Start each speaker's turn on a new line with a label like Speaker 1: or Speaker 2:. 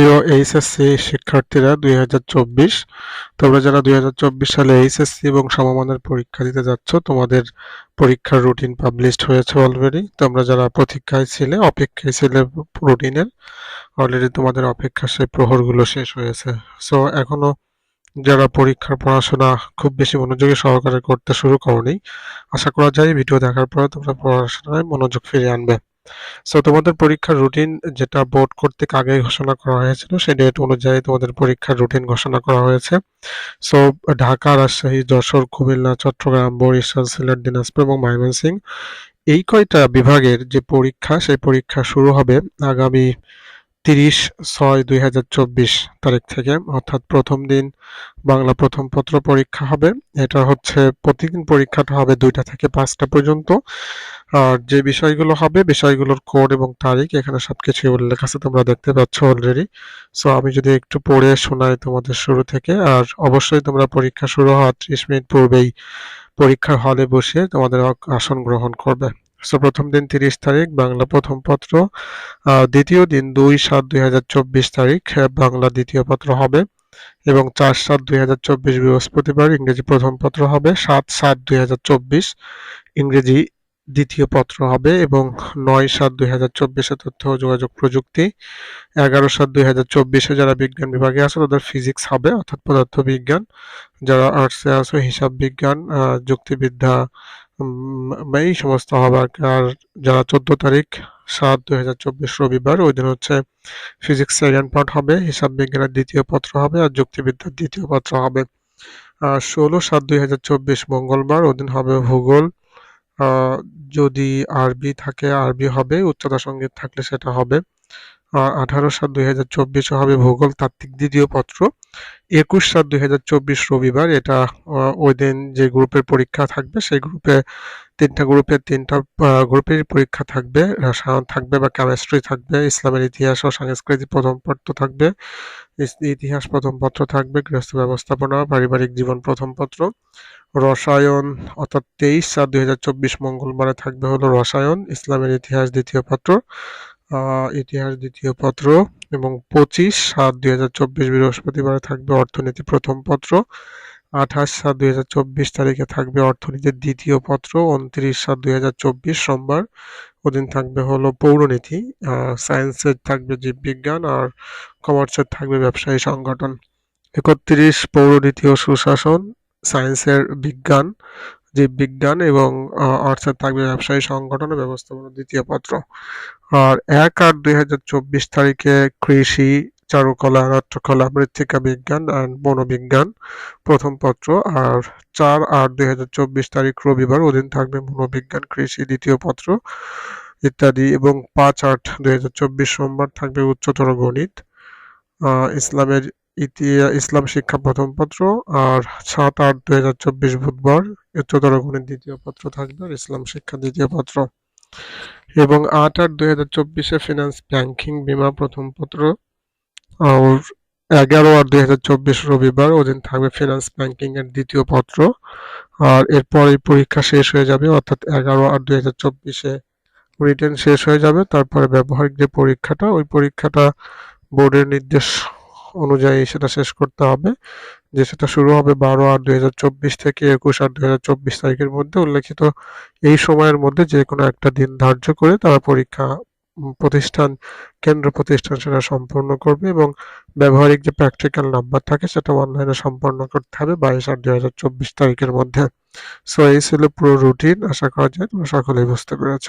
Speaker 1: প্রিয় এইচএসসি শিক্ষার্থীরা দুই হাজার চব্বিশ, তোমরা যারা দুই হাজার চব্বিশ সালে এইচএসসি এবং সমমানের পরীক্ষা দিতে যাচ্ছ, তোমাদের পরীক্ষার রুটিন পাবলিশড হয়েছে অলরেডি তোমরা যারা প্রতীক্ষায় ছিলে, অপেক্ষায় ছিলে রুটিনের অলরেডি তোমাদের অপেক্ষা সেই প্রহরগুলো শেষ হয়েছে। সো এখনও যারা পরীক্ষার পড়াশোনা খুব বেশি মনোযোগী সহকারে করতে শুরু করনি, আশা করা যায় ভিডিও দেখার পরে তোমরা পড়াশোনায় মনোযোগ ফিরে আনবে। সো তোমাদের পরীক্ষার রুটিন যেটা বোর্ড কর্তৃক আগে ঘোষণা করা হয়েছিল, সেই ডেট অনুযায়ী তোমাদের পরীক্ষার রুটিন ঘোষণা করা হয়েছে। সো ঢাকা, রাজশাহী, যশোর, কুমিল্লা, চট্টগ্রাম, বরিশাল, সিলেট, দিনাজপুর এবং ময়মনসিংহ এই কয়টা বিভাগের যে পরীক্ষা, সেই পরীক্ষা শুরু হবে আগামী তিরিশ ছয় দুই হাজার চব্বিশ তারিখ থেকে, অর্থাৎ প্রথম দিন বাংলা প্রথম পত্র পরীক্ষা হবে। এটা হচ্ছে প্রতিদিন পরীক্ষাটা হবে দুইটা থেকে পাঁচটা পর্যন্ত। আর যে বিষয়গুলো হবে, বিষয়গুলোর কোড এবং তারিখ, এখানে সব সবকিছু উল্লেখ আছে, তোমরা দেখতে পাচ্ছ অলরেডি সো আমি যদি একটু পড়ে শোনাই তোমাদের শুরু থেকে, আর অবশ্যই তোমরা পরীক্ষা শুরু হওয়ার ত্রিশ মিনিট পূর্বেই পরীক্ষার হলে বসে তোমাদের আসন গ্রহণ করবে। প্রথম দিন তিরিশ তারিখ, বাংলা প্রথম পত্র। দ্বিতীয় দিন দুই সাত দুই হাজার চব্বিশ তারিখ বাংলা দ্বিতীয় পত্র হবে এবং চার সাত দুই হাজার চব্বিশ বৃহস্পতিবার ইংরেজি প্রথম পত্র হবে, সাত সাত দুই হাজার চব্বিশ ইংরেজি দ্বিতীয় পত্র হবে এবং নয় সাত দুই হাজার চব্বিশে তথ্য ও যোগাযোগ প্রযুক্তি, এগারো সাত দুই হাজার চব্বিশে যারা বিজ্ঞান বিভাগে আছে তাদের ফিজিক্স হবে, অর্থাৎ পদার্থ বিজ্ঞান যারা আর্টসে আছে, হিসাব বিজ্ঞান যুক্তিবিদ্যা এই সমস্ত হবে আর যারা চোদ্দ তারিখ সাত দুই হাজার চব্বিশ রবিবার, ওই দিন হচ্ছে ফিজিক্স সেকেন্ড পার্ট হবে, হিসাব বিজ্ঞানের দ্বিতীয় পত্র হবে আর যুক্তিবিদ্যার দ্বিতীয় পত্র হবে। আর ষোলো সাত দুই হাজার চব্বিশ মঙ্গলবার, ওই দিন হবে ভূগোল যদি আরবি থাকে আরবি হবে উচ্চতা সংগীত থাকলে সেটা হবে। আঠারো সাত দুই হাজার চব্বিশে হবে ভূগোল তাত্ত্বিক দ্বিতীয় পত্র। একুশ সাত দুই চব্বিশ রবিবার, এটা ওই দিন যে গ্রুপের পরীক্ষা থাকবে, সেই গ্রুপে তিনটা গ্রুপের তিনটা গ্রুপের পরীক্ষা থাকবে। রসায়ন থাকবে বা কেমিস্ট্রি থাকবে, ইসলামের ইতিহাস ও সংস্কৃতি প্রথম পত্র থাকবে ইতিহাস প্রথম পত্র থাকবে, গৃহস্থ ব্যবস্থাপনা, পারিবারিক জীবন প্রথম পত্র। রসায়ন, অর্থাৎ তেইশ সাত দুই চব্বিশ মঙ্গলবারে থাকবে হলো রসায়ন, ইসলামের ইতিহাস দ্বিতীয় পত্র। ইতিহাস দ্বিতীয় পত্র এবং পঁচিশ সাত দুই হাজার চব্বিশ বৃহস্পতিবারে থাকবে অর্থনীতি প্রথম পত্র, আঠাশ সাত দুই হাজার চব্বিশ তারিখে থাকবে অর্থনীতির দ্বিতীয় পত্র, উনত্রিশ সাত দুই হাজার চব্বিশ সোমবার ওদিন থাকবে হলো পৌরনীতি সায়েন্সের থাকবে জীববিজ্ঞান আর কমার্সের থাকবে ব্যবসায়ী সংগঠন। একত্রিশ পৌরনীতি ও সুশাসন সায়েন্সের বিজ্ঞান জীববিজ্ঞান এবং আর্টসের থাকবে ব্যবসায়ী সংগঠন ব্যবস্থাপনা দ্বিতীয় পত্র। আর এক আট দুই হাজার চব্বিশ তারিখে কৃষি, চারুকলা, নাট্যকলা, মৃত্তিকা বিজ্ঞান অ্যান্ড মনোবিজ্ঞান প্রথম পত্র। আর চার আট দুই চব্বিশ তারিখ রবিবার ওদিন থাকবে মনোবিজ্ঞান, কৃষি দ্বিতীয় পত্র ইত্যাদি এবং পাঁচ আট দুই চব্বিশ সোমবার থাকবে উচ্চতর গণিত। ইসলামের ইসলাম শিক্ষা প্রথম পত্র আর সাত আট দুই হাজার চব্বিশ বুধবার উচ্চতর গণিত দ্বিতীয় পত্র থাকবে আর ইসলাম শিক্ষা দ্বিতীয় পত্র। এবং আট আট দুই হাজার চব্বিশে ফিনান্স ব্যাংকিং বিমা প্রথম পত্র। আর এগারো আট দুই হাজার চব্বিশ রবিবার ওদিন থাকবে ফিনান্স ব্যাংকিং এর দ্বিতীয় পত্র। আর এরপর এই পরীক্ষা শেষ হয়ে যাবে, অর্থাৎ এগারো আট দুই হাজার চব্বিশে রিটেন শেষ হয়ে যাবে। তারপরে ব্যবহারিক যে পরীক্ষাটা, ওই পরীক্ষাটা বোর্ডের নির্দেশ অনুযায়ী সেটা শেষ করতে হবে, যে সেটা শুরু হবে বারো আট দুই থেকে একুশ আট দুই তারিখের মধ্যে উল্লেখিত। এই সময়ের মধ্যে যে কোনো একটা দিন ধার্য করে তারা পরীক্ষা প্রতিষ্ঠান, কেন্দ্র প্রতিষ্ঠান সেটা সম্পন্ন করবে এবং ব্যবহারিক যে প্র্যাকটিক্যাল নাম্বার থাকে সেটা অনলাইনে সম্পন্ন করতে হবে বাইশ আট দুই তারিখের মধ্যে। সো এই ছিল পুরো রুটিন আশা করা যায় তোমরা সকলেই বুঝতে পেরেছ।